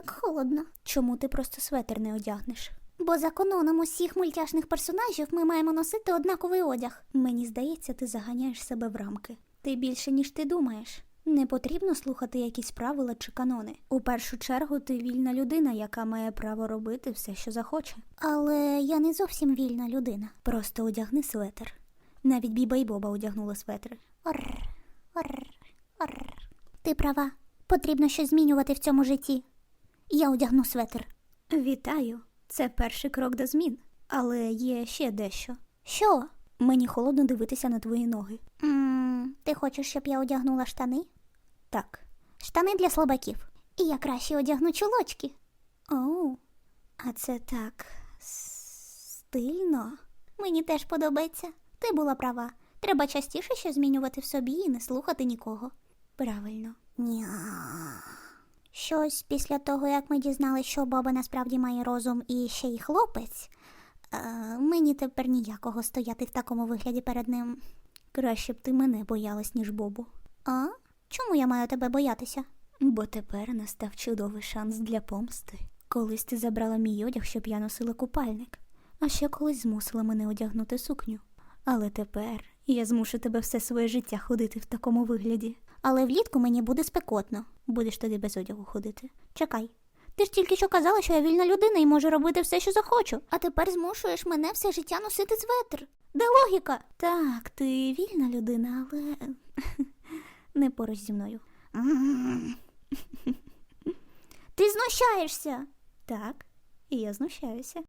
як холодно. Чому ти просто светр не одягнеш? Бо за каноном усіх мультяшних персонажів ми маємо носити однаковий одяг. Мені здається, ти заганяєш себе в рамки. Ти більше, ніж ти думаєш. Не потрібно слухати якісь правила чи канони. У першу чергу ти вільна людина, яка має право робити все, що захоче. Але я не зовсім вільна людина. Просто одягни светр. Навіть Біба і Боба одягнули светри. Орр, орр, орр. Ти права. Потрібно щось змінювати в цьому житті. Я одягну светр. Вітаю! Це перший крок до змін. Але є ще дещо. Що? Мені холодно дивитися на твої ноги. м ти хочеш, щоб я одягнула штани? Так. Штани для слабаків. І я краще одягну чулочки. Оу, а це так стильно. Мені теж подобається. Ти була права. Треба частіше щось змінювати в собі і не слухати нікого. Правильно. Ня. Щось після того, як ми дізналися, що баба насправді має розум і ще й хлопець. Е, мені тепер ніякого стояти в такому вигляді перед ним. Краще б ти мене боялась, ніж Бобу. А? Чому я маю тебе боятися? Бо тепер настав чудовий шанс для помсти. Колись ти забрала мій одяг, щоб я носила купальник, а ще колись змусила мене одягнути сукню. Але тепер я змушу тебе все своє життя ходити в такому вигляді. Але влітку мені буде спекотно. Будеш тоді без одягу ходити. Чекай. Ти ж тільки що казала, що я вільна людина і можу робити все, що захочу. А тепер змушуєш мене все життя носити светр. Де логіка? Так, ти вільна людина, але не поруч зі мною. Ти знущаєшся. Так, і я знущаюся.